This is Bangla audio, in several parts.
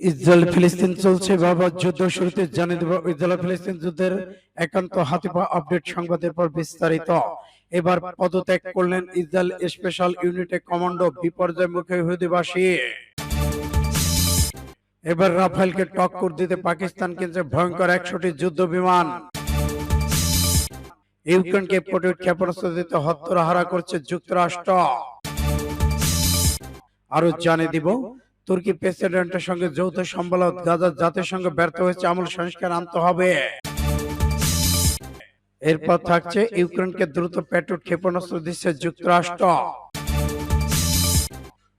ইসরায়েল ফিলিস্তিন চলছে বাবা যুদ্ধ শুরুতে জানিয়ে দেব ইসরায়েল ফিলিস্তিন যুদ্ধের একান্ত হাতিপা আপডেট সংবাদের পর বিস্তারিত। এবার পদত্যাগ করলেন ইসরায়েল স্পেশাল ইউনিটে কমান্ডো বিপর্যয় মুখে ইহুদিবাসী এবার রাফেলকে টক্কর দিতে পাকিস্তান কেন্দ্রে ভয়ঙ্কর একশোটি যুদ্ধ বিমান। ইউক্রেনকে পটুট ক্ষেপণাস্ত্র দিতে হত্যাহারা করছে যুক্তরাষ্ট্র। আরও জানিয়ে দিব তুর্কি প্রেসিডেন্টের সঙ্গে যৌথ সম্মেলন গাজা জাতিসংঘ ব্যর্থ হয়েছে, আমূল সংস্কার আনতে হবে। এরপর থাকছে ইউক্রেনকে দ্রুত পেট্রোল ক্ষেপণাস্ত্র দিচ্ছে যুক্তরাষ্ট্র।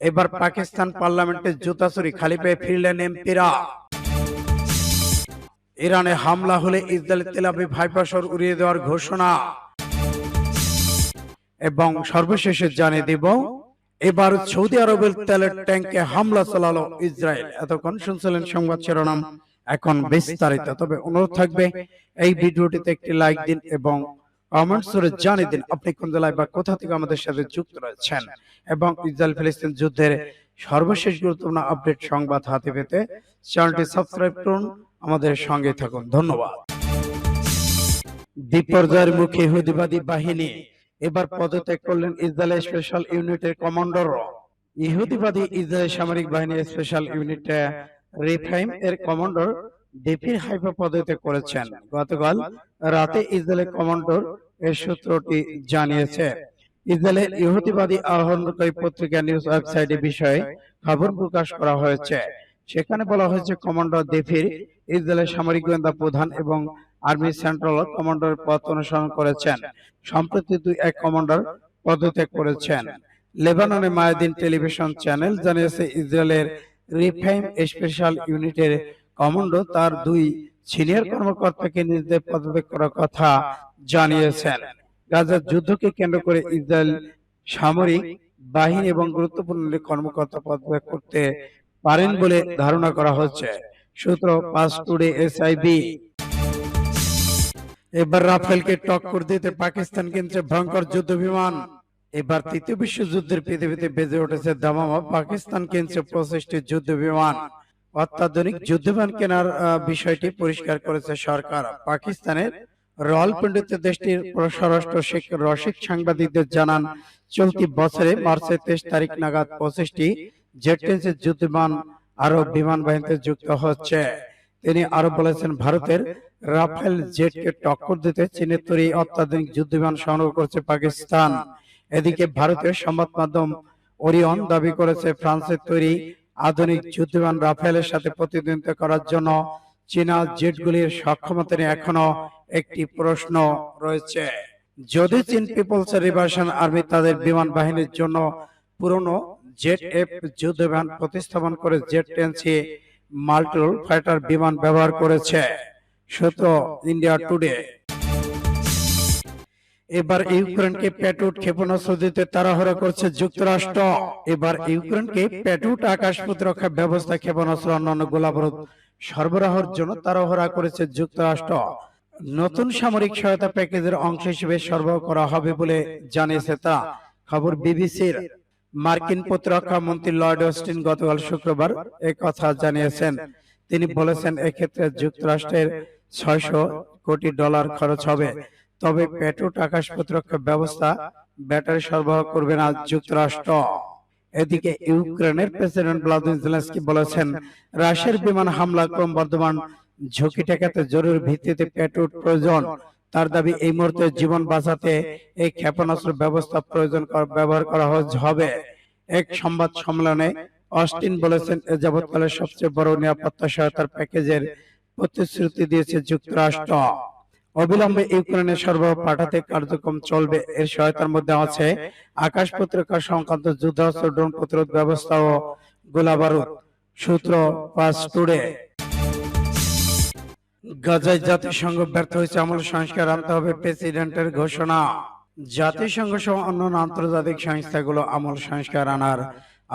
এবার পাকিস্তান পার্লামেন্টে জুতাচুরি খালি পেয়ে ফিরলেন এমপিরা। ইরানে হামলা হলে ইসরায়েল তেলাবি ভাইপাসর উড়িয়ে দেওয়ার ঘোষণা। এবং সর্বশেষে জানিয়ে দিব এবার সৌদি আরবের তেলের ট্যাঙ্কে হামলা চালালো ইসরায়েল। এতক্ষণ শুনছিলেন সংবাদ শিরোনাম। এখন বিস্তারিত। তবে অনুরোধ থাকবে, এই ভিডিওটিতে একটি লাইক দিন এবং কমেন্টস করে জানিয়ে দিন আপনি কোন জেলায় বা কোথা থেকে আমাদের সাথে যুক্ত রয়েছেন এবং ইসরায়েল ফিলিস্তিন যুদ্ধের সর্বশেষ গুরুত্বপূর্ণ আপডেট সংবাদ হাতে পেতে চ্যানেলটি সাবস্ক্রাইব করুন। আমাদের সঙ্গে থাকুন। ধন্যবাদ। বিপর্যয়ের মুখে ইহুদিবাদী বাহিনী এবার পদত্যাগ করলেন ইসরায়েল স্পেশাল ইউনিটের কমান্ডার ইহুদিবাদী ইসরায়েল সামরিক বাহিনী স্পেশাল ইউনিট রিফাইম এর কমান্ডার ডেফির হাইফা পদত্যাগ করেছেন। গতকাল রাতে ইসরায়েলের কমান্ডার এর সূত্রটি জানিয়েছে। ইসরায়েলের ইহুদিবাদী আহ্বানকারী পত্রিকা নিউজ ওয়েবসাইটে বিষয়ে খবর প্রকাশ করা হয়েছে। সেখানে বলা হয়েছে কমান্ডার দেফির ইসরায়েলের সামরিক গোয়েন্দা প্রধান এবং আর্মি সেন্ট্রাল কমান্ডার পদ অনুসরণ করেছেন। সম্প্রতি দুই এক কমান্ডার পদত্যাগ করেছেন। লেবাননে মায়াদিন টেলিভিশন চ্যানেল জানিয়েছে ইসরায়েলের রিফাইম স্পেশাল ইউনিটের কমান্ডো তার দুই সিনিয়র কর্মকর্তাকে নিজেদের পদত্যাগ করার কথা জানিয়েছেন। গাজার যুদ্ধকে কেন্দ্র করে ইসরায়েল সামরিক বাহিনী এবং গুরুত্বপূর্ণ কর্মকর্তা পদত্যাগ করতে পারেন বলে ধারণা করা হচ্ছে। সূত্র পাস টুডে এসআইবি এবার রাফেলকে টক্কর দিতে পাকিস্তান কেন্দ্রে ভয়ঙ্কর যুদ্ধ বিমান এবার তৃতীয় বিশ্বযুদ্ধের পৃথিবীতে বেজে উঠেছে দামামা পাকিস্তান কিনছে পঁচিশটি যুদ্ধ বিমান অত্যাধুনিক যুদ্ধ বিমান কেনার বিষয়টি পরিষ্কার করেছে সরকার। পাকিস্তানের রাওয়ালপিন্ডিতে দেশটির স্বরাষ্ট্র রশিদ সাংবাদিকদের জানান, চলতি বছরে মার্চের তেইশ তারিখ নাগাদ পঁচিশটি জেট যুদ্ধ বিমান আরও বিমান বাহিনীতে যুক্ত হচ্ছে। তিনি আরও বলেছেন ভারতের রাফেল জেটকে টক্কর দিতে চীনের তৈরি অত্যাধুনিক যুদ্ধ বিমান সংগ্রহ করছে পাকিস্তান। এদিকে ভারতীয় সংবাদ মাধ্যম ওরিয়ন দাবি করেছে ফ্রান্সের তৈরি আধুনিক যুদ্ধ বিমান রাফেলের সাথে প্রতিদ্বন্দ্বিতা করার জন্য চীনা জেটগুলির সক্ষমতা নিয়ে এখনও একটি প্রশ্ন রয়েছে। যদি চীন পিপলস রিভার্সন আর্মি তাদের বিমান বাহিনীর জন্য পুরনো জেট এফ যুদ্ধ বিমান প্রতিস্থাপন করে জেট টেন্সি মাল্টিল ফাইটার বিমান ব্যবহার করেছে সূত্র ইন্ডিয়া টুডে। এবার ইউক্রেনকে প্যাটুট ক্ষেপণাস্ত্র দিতে তাড়াহুড়া করছে যুক্তরাষ্ট্র। এবার ইউক্রেনকে প্যাটুট আকাশ প্রতিরক্ষা ব্যবস্থা ক্ষেপণাস্ত্র অন্যান্য গোলাবারুদ সরবরাহের জন্য তাড়াহুড়া করেছে যুক্তরাষ্ট্র। নতুন সামরিক সহায়তা প্যাকেজের অংশ হিসেবে সরবরাহ করা হবে বলে জানিয়েছে তা। খবর বিবিসির মার্কিন প্রতিরক্ষা মন্ত্রী লর্ড অস্টিন গতকাল শুক্রবার কথা জানিয়েছেন। তিনি বলেছেন, এক্ষেত্রে যুক্তরাষ্ট্রের ছয়শো কোটি ডলার খরচ হবে। তবে পেট্রোট আকাশ প্রতিরক্ষা ব্যবস্থা ব্যাটারি সরবরাহ করবে না যুক্তরাষ্ট্র। এদিকে ইউক্রেনের প্রেসিডেন্ট ভ্লাদিমির জেলেনস্কি বলেছেন, রাশিয়ার বিমান হামলা ক্রমবর্ধমান ঝুঁকি ঠেকাতে জরুরি ভিত্তিতে পেট্রোট প্রয়োজন। তার দাবি এই মুহূর্তে জীবন বাঁচাতে এই ক্ষেপণাস্ত্র ব্যবস্থা প্রয়োজন ব্যবহার করা হবে। এক সংবাদ সম্মেলনে অস্টিন বলেছেন এ যাবৎকালের সবচেয়ে বড় নিরাপত্তা সহায়তার প্যাকেজের প্রতিশ্রুতি দিয়েছে যুক্তরাষ্ট্র। অবিলম্বে ইউক্রেনে সরবরাহ পাঠাতে কার্যক্রম চলবে। এর সহায়তার মধ্যে আছে আকাশ প্রতিরক্ষা সংক্রান্ত যুদ্ধাস্ত্র ড্রোন প্রতিরোধ ব্যবস্থা ও গোলাবারুদ সূত্র পাস টুডে। গাজায় জাতিসংঘ ব্যর্থ হয়েছে, আমল সংস্কার আনতে হবে প্রেসিডেন্টের ঘোষণা। জাতিসংঘ সহ অন্যান্য আন্তর্জাতিক সংস্থাগুলো আমল সংস্কার আনার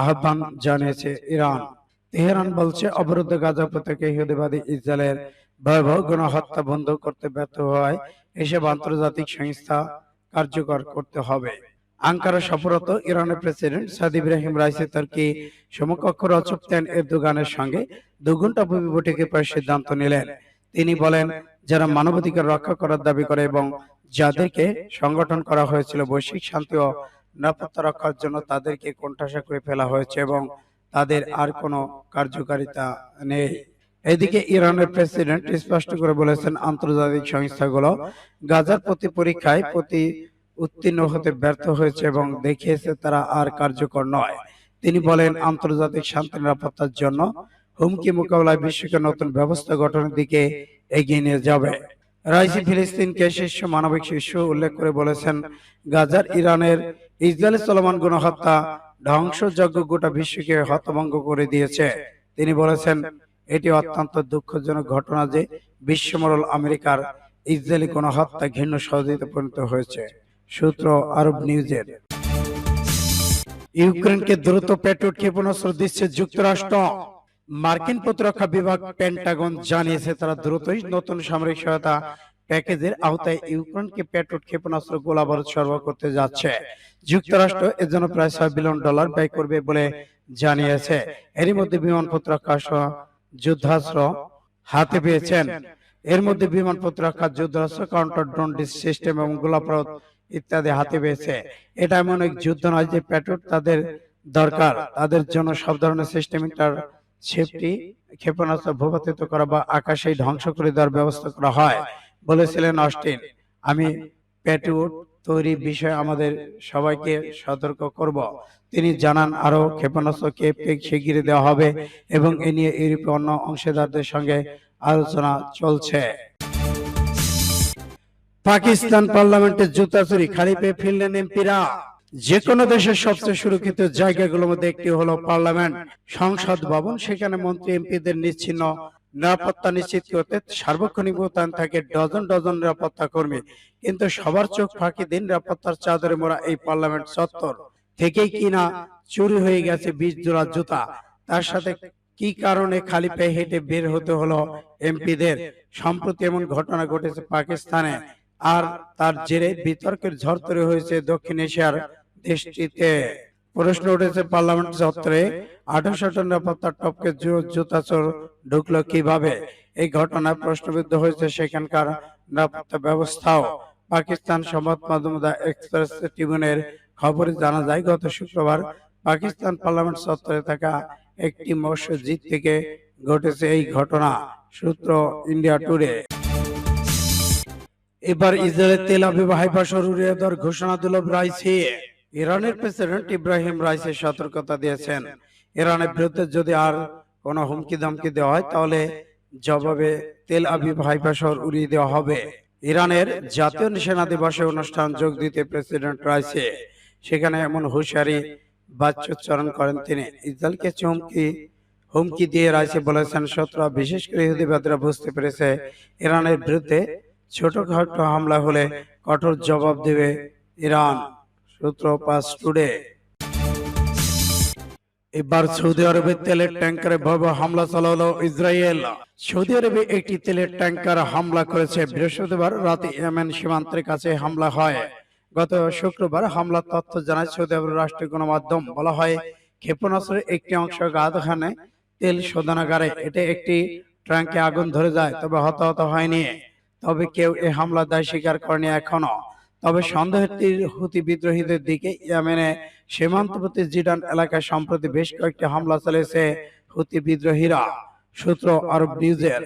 আহ্বান জানিয়েছে ইরান। তেহরান বলছে, অবরুদ্ধ গাজা উপত্যকা ইহুদিবাদী ইসরায়েলের ভয়াবহ গণহত্যা বন্ধ করতে ব্যর্থ হওয়ায় এসব আন্তর্জাতিক সংস্থা কার্যকর করতে হবে। আঙ্কারা সফরত ইরানের প্রেসিডেন্ট সাদ ইব্রাহিম রাইসি তুর্কি সমকক্ষ রচক তেন এরদোগানের সঙ্গে দু ঘণ্টা বৈঠকে প্রায় সিদ্ধান্ত নিলেন। তিনি বলেন, যারা মানবাধিকার রক্ষা করার দাবি করে এবং যাদেরকে সংগঠন করা হয়েছিল বৈশ্বিক শান্তি ও নিরাপত্তা রক্ষার জন্য তাদেরকে কোণঠাসা করে ফেলা হয়েছে এবং তাদের আর কোনো কার্যকারিতা নেই। এদিকে ইরানের প্রেসিডেন্ট স্পষ্ট করে বলেছেন, আন্তর্জাতিক সংস্থাগুলো গাজার প্রতি পরীক্ষায় প্রতি উত্তীর্ণ হতে ব্যর্থ হয়েছে এবং দেখিয়েছে তারা আর কার্যকর নয়। তিনি বলেন, আন্তর্জাতিক শান্তি নিরাপত্তার জন্য হুমকি মোকাবেলায় বিশ্বকে নতুন ব্যবস্থা গঠনের দিকে এগিয়ে নিয়ে যাবে। রাইসি ফিলিস্তিনকে শীর্ষ মানবিক শীর্ষ উল্লেখ করে বলেছেন, গাজার ইরানের ইসরায়েলি চলমান গণহত্যা ধ্বংসযজ্ঞ গোটা বিশ্বকে হতভঙ্গ করে দিয়েছে। তিনি বলেছেন, এটি অত্যন্ত দুঃখজনক ঘটনা যে বিশ্বমরল আমেরিকার ইসরায়েলি গণহত্যা ঘৃণ্য সহযোগিতা পরিণত হয়েছে। সূত্র আরব নিউজের। ইউক্রেনকে দ্রুত পেট্রোল ক্ষেপণাস্ত্র দিচ্ছে যুক্তরাষ্ট্র। মার্কিন প্রতিরক্ষা বিভাগ পেন্টাগন জানিয়েছে, তারা দ্রুতই নতুন সামরিক সহায়তা প্যাকেজের আওতায় ইউক্রেনকে পেট্রোল ক্ষেপণাস্ত্র গোলাবারুদ সরবরাহ করতে যাচ্ছে। যুক্তরাষ্ট্র এর জন্য প্রায় ছয় বিলিয়ন ডলার ব্যয় করবে বলে জানিয়েছে। এরই মধ্যে বিমান প্রতিরক্ষা যুদ্ধাস্ত্র হাতে পেয়েছেন। এর মধ্যে বিমান প্রতিরক্ষা, যুদ্ধাস্ত্র, কাউন্টার, ড্রোন সিস্টেম এবং গোলাবারুদ ইত্যাদি হাতে পেয়েছে। এটা এমন এক যুদ্ধ নয় যে পেট্রোল তাদের দরকার। তাদের জন্য সব ধরনের সিস্টেম ইন্টার সেফটি ক্ষেপণাস্ত্র ভূপাতিত করা বা আকাশেই ধ্বংস করে দেওয়ার ব্যবস্থা করা হয়। বলেছিলেন অস্টিন আমি পেট্রোল তৈরি বিষয়ে আমাদের সবাইকে সতর্ক করব। তিনি জানান আরও ক্ষেপণাস্ত্র কেপকে শিগগিরই দেওয়া হবে এবং এ নিয়ে ইউরোপীয় অন্য অংশীদারদের সঙ্গে আলোচনা চলছে। পাকিস্তান পার্লামেন্টে জুতা চুরি খালি পেয়ে ফিরলেন এমপিরা। যে কোনো দেশের সবচেয়ে সুরক্ষিত জায়গাগুলোর মধ্যে একটি হলো পার্লামেন্ট, সংসদ ভবন, সেখানে মন্ত্রী, এমপিদের নিচ্ছিন্ন নিরাপত্তা নিশ্চিত করতে সার্বক্ষণিক মোতায়েন থাকে ডজন ডজন নিরাপত্তা কর্মী। কিন্তু সবার চোখ ফাঁকি দিন নিরাপত্তার চাদরে মোড়া এই পার্লামেন্ট চত্বর থেকেই কিনা চুরি হয়ে গেছে বিশ জোড়া জুতা। তার সাথে কি কারণে খালি পেয়ে হেঁটে বের হতে হলো এমপিদের? সম্প্রতি এমন ঘটনা ঘটেছে পাকিস্তানে। আর তার জেরে বিতর্কের ঝড় তৈরি হয়েছে দক্ষিণ এশিয়ার দেশটিতে প্রশ্ন উঠেছে পার্লামেন্ট চত্বরে আঠারোশো টন নিরাপত্তার টপকে জুতাচোর ঢুকলো কীভাবে? এই ঘটনায় প্রশ্নবিদ্ধ হয়েছে সেখানকার নিরাপত্তা ব্যবস্থাও। পাকিস্তান সংবাদ মাধ্যম দ্য এক্সপ্রেস ট্রিবিউনের খবরে জানা যায়, গত শুক্রবার পাকিস্তান পার্লামেন্ট চত্বরে থাকা একটি মসজিদ থেকে ঘটেছে এই ঘটনা, সূত্র ইন্ডিয়া টুডে। এবার ইসরায়েলের তেল আবিব হাইফা সরুরিয়া দর ঘোষণা দিল রাইসি ইরানের প্রেসিডেন্ট ইব্রাহিম রাইসি সতর্কতা দিয়েছেন। ইরানের বিরুদ্ধে যদি আর কোনো হুমকি ধমকি দেওয়া হয়, তাহলে জবাবে তেল আবিব হাইফা শহর উড়িয়ে দেওয়া হবে। ইরানের জাতীয় সেনা দিবসে অনুষ্ঠান যোগ দিতে প্রেসিডেন্ট রাইসি সেখানে এমন হুঁশিয়ারি বাচ্যোচ্চারণ করেন তিনি। ইসরায়েলকে চমকি, হুমকি দিয়ে রাইসি বলেছেন, শত্রুরা, বিশেষ করে ইহুদিবাদীরা বুঝতে পেরেছে, ইরানের বিরুদ্ধে ছোটখাটো হামলা হলে কঠোর জবাব দেবে ইরান। সূত্র পাস টুডে এবার সৌদি আরবে তেলের ট্যাঙ্কারে ভয়াবহ হামলা চালালো ইসরায়েল। সৌদি আরবে একটি তেলের ট্যাঙ্কার হামলা করেছে। বৃহস্পতিবার রাতে ইয়েমেন সীমান্তের কাছে হামলা হয়। গত শুক্রবার হামলার তথ্য জানায় সৌদি আরবের রাষ্ট্রীয় গণমাধ্যম। বলা হয়, ক্ষেপণাস্ত্রের একটি অংশ গাদখানে তেল শোধনাগারে এতে একটি ট্যাঙ্কে আগুন ধরে যায়, তবে হতাহত হয়নি। তবে কেউ এই হামলা দায় স্বীকার করেনি এখনও তবে সন্দেহটির হুতি বিদ্রোহীদের দিকে ইয়ামেনে সীমান্তবর্তী জিডান এলাকায় সম্প্রতি বেশ কয়েকটি হামলা চালিয়েছে হুতি বিদ্রোহীরা। সূত্র আরব নিউজের